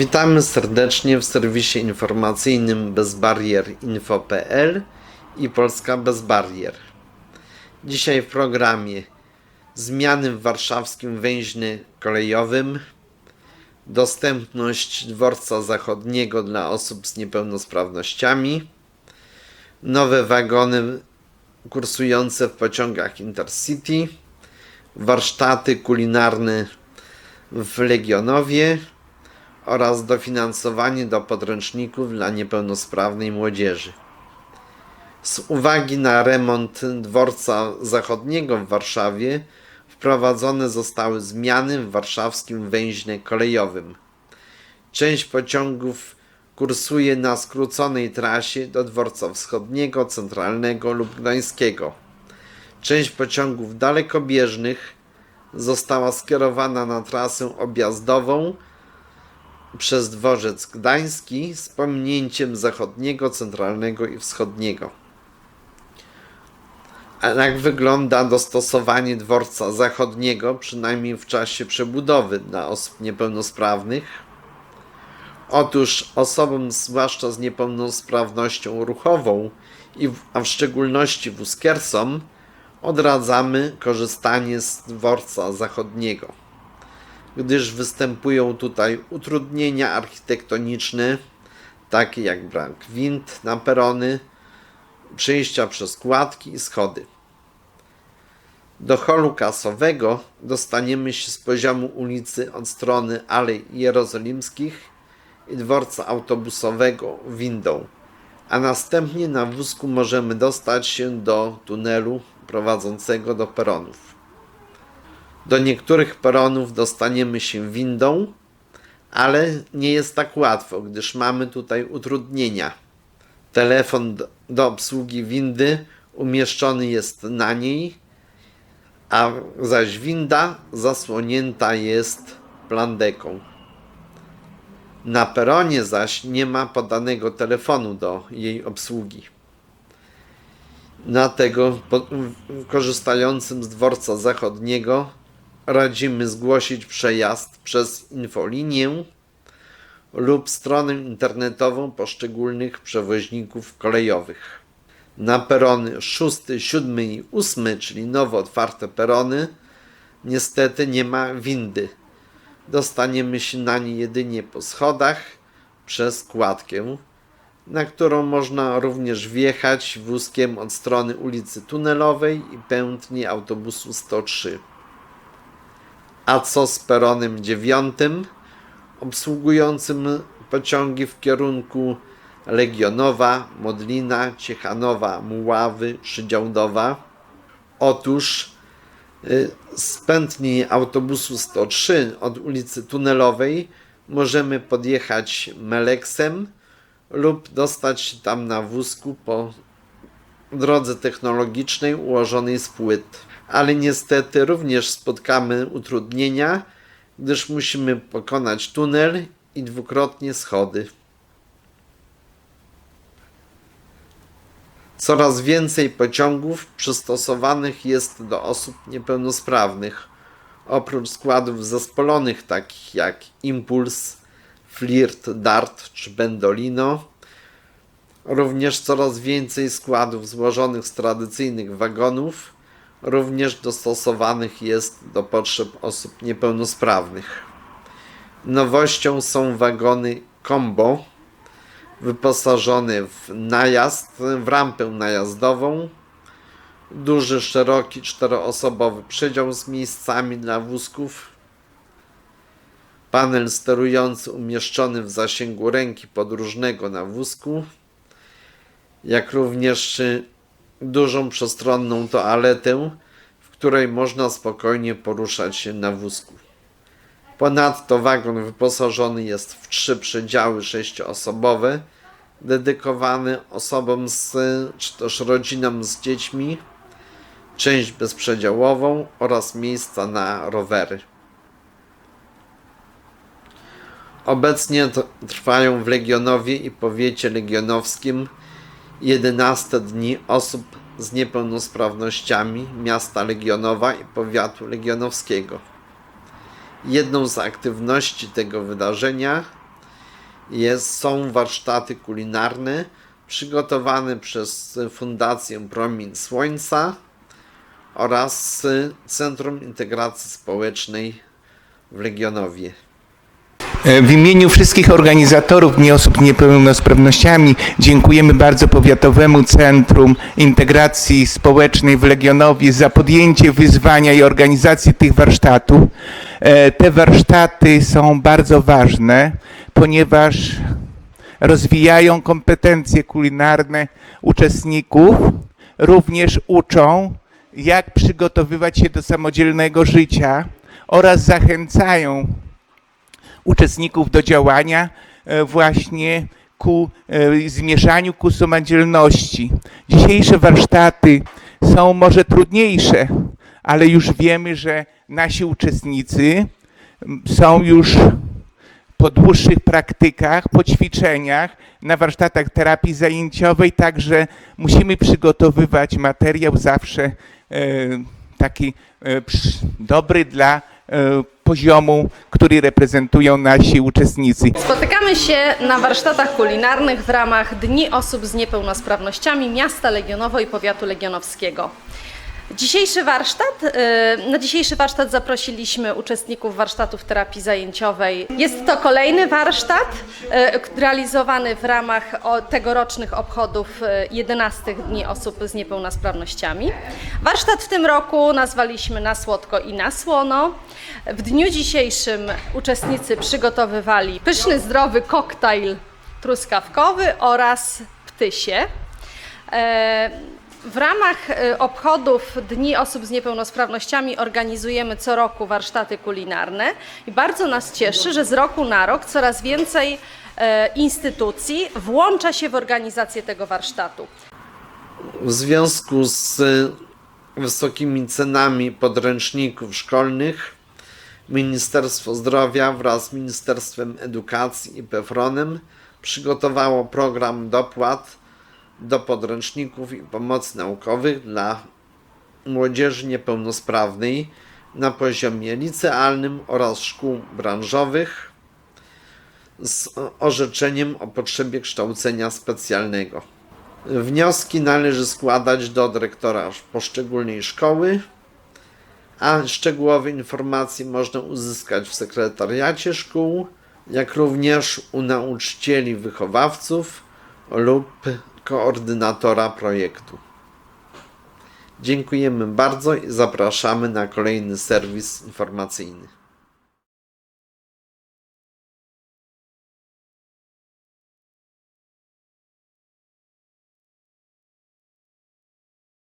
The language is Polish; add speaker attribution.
Speaker 1: Witamy serdecznie w serwisie informacyjnym bezbarierinfo.pl i Polska bez barier. Dzisiaj w programie zmiany w warszawskim węźle kolejowym, dostępność dworca zachodniego dla osób z niepełnosprawnościami, nowe wagony kursujące w pociągach Intercity, warsztaty kulinarne w Legionowie oraz dofinansowanie do podręczników dla niepełnosprawnej młodzieży. Z uwagi na remont dworca zachodniego w Warszawie wprowadzone zostały zmiany w warszawskim węźle kolejowym. Część pociągów kursuje na skróconej trasie do dworca wschodniego, centralnego lub gdańskiego. Część pociągów dalekobieżnych została skierowana na trasę objazdową przez dworzec gdański z pominięciem zachodniego, centralnego i wschodniego. A jak wygląda dostosowanie dworca zachodniego, przynajmniej w czasie przebudowy dla osób niepełnosprawnych? Otóż osobom, zwłaszcza z niepełnosprawnością ruchową, i a w szczególności wózkiercom, odradzamy korzystanie z dworca zachodniego gdyż występują tutaj utrudnienia architektoniczne, takie jak brak wind na perony, przejścia przez kładki i schody. Do holu kasowego dostaniemy się z poziomu ulicy od strony Alei Jerozolimskich i dworca autobusowego windą, a następnie na wózku możemy dostać się do tunelu prowadzącego do peronów. Do niektórych peronów dostaniemy się windą, ale nie jest tak łatwo, gdyż mamy tutaj utrudnienia. Telefon do, obsługi windy umieszczony jest na niej, a zaś winda zasłonięta jest plandeką. Na peronie zaś nie ma podanego telefonu do jej obsługi. Dlatego korzystającym z dworca zachodniego radzimy zgłosić przejazd przez infolinię lub stronę internetową poszczególnych przewoźników kolejowych. Na perony 6, 7 i 8, czyli nowo otwarte perony, niestety nie ma windy. Dostaniemy się na nie jedynie po schodach przez kładkę, na którą można również wjechać wózkiem od strony ulicy Tunelowej i pętni autobusu 103. A co z peronem dziewiątym, obsługującym pociągi w kierunku Legionowa, Modlina, Ciechanowa, Muławy czy Działdowa? Otóż y, z pętni autobusu 103 od ulicy Tunelowej możemy podjechać Meleksem lub dostać się tam na wózku po drodze technologicznej ułożonej z płyt ale niestety również spotkamy utrudnienia, gdyż musimy pokonać tunel i dwukrotnie schody. Coraz więcej pociągów przystosowanych jest do osób niepełnosprawnych. Oprócz składów zespolonych takich jak Impuls, Flirt, Dart czy Bendolino, również coraz więcej składów złożonych z tradycyjnych wagonów również dostosowanych jest do potrzeb osób niepełnosprawnych. Nowością są wagony combo wyposażone w najazd, w rampę najazdową, duży, szeroki, czteroosobowy przedział z miejscami dla wózków, panel sterujący umieszczony w zasięgu ręki podróżnego na wózku, jak również dużą przestronną toaletę, w której można spokojnie poruszać się na wózku. Ponadto wagon wyposażony jest w trzy przedziały sześcioosobowe, dedykowane osobom z, czy też rodzinom z dziećmi, część bezprzedziałową oraz miejsca na rowery. Obecnie trwają w Legionowie i powiecie legionowskim 11 dni osób z niepełnosprawnościami miasta Legionowa i powiatu legionowskiego. Jedną z aktywności tego wydarzenia jest, są warsztaty kulinarne przygotowane przez Fundację Promień Słońca oraz Centrum Integracji Społecznej w Legionowie.
Speaker 2: E, W imieniu wszystkich organizatorów Dni Osób z Niepełnosprawnościami dziękujemy bardzo Powiatowemu Centrum Integracji Społecznej w Legionowie za podjęcie wyzwania i organizację tych warsztatów. E, Te warsztaty są bardzo ważne, ponieważ rozwijają kompetencje kulinarne uczestników, również uczą, jak przygotowywać się do samodzielnego życia oraz zachęcają uczestników do działania e, właśnie ku e, zmierzaniu ku samodzielności. Dzisiejsze warsztaty są może trudniejsze, ale już wiemy, że nasi uczestnicy są już po dłuższych praktykach, po ćwiczeniach, na warsztatach terapii zajęciowej, także musimy przygotowywać materiał zawsze e, taki dobry dla poziomu, który reprezentują nasi uczestnicy.
Speaker 3: Spotykamy się na warsztatach kulinarnych w ramach Dni Osób z Niepełnosprawnościami Miasta Legionowo i Powiatu Legionowskiego. Dzisiejszy warsztat, y, na dzisiejszy warsztat zaprosiliśmy uczestników warsztatów terapii zajęciowej. Jest to kolejny warsztat y, realizowany w ramach tegorocznych obchodów y, 11 Dni Osób z Niepełnosprawnościami. Warsztat w tym roku nazwaliśmy Na Słodko i Na Słono. W dniu dzisiejszym uczestnicy przygotowywali pyszny, zdrowy koktajl truskawkowy oraz ptysie. W ramach e, obchodów Dni Osób z Niepełnosprawnościami organizujemy co roku warsztaty kulinarne i bardzo nas cieszy, że z roku na rok coraz więcej e, instytucji włącza się w organizację tego warsztatu.
Speaker 1: W związku z y, wysokimi cenami podręczników szkolnych, Ministerstwo Zdrowia wraz z Ministerstwem Edukacji i PEFRONem przygotowało program dopłat do podręczników i pomocy naukowych dla młodzieży niepełnosprawnej na poziomie licealnym oraz szkół branżowych z orzeczeniem o potrzebie kształcenia specjalnego. Wnioski należy składać do dyrektora poszczególnej szkoły, a szczegółowe informacje można uzyskać w sekretariacie szkół, jak również u nauczycieli wychowawców lub koordynatora projektu. Dziękujemy bardzo i zapraszamy na kolejny serwis informacyjny.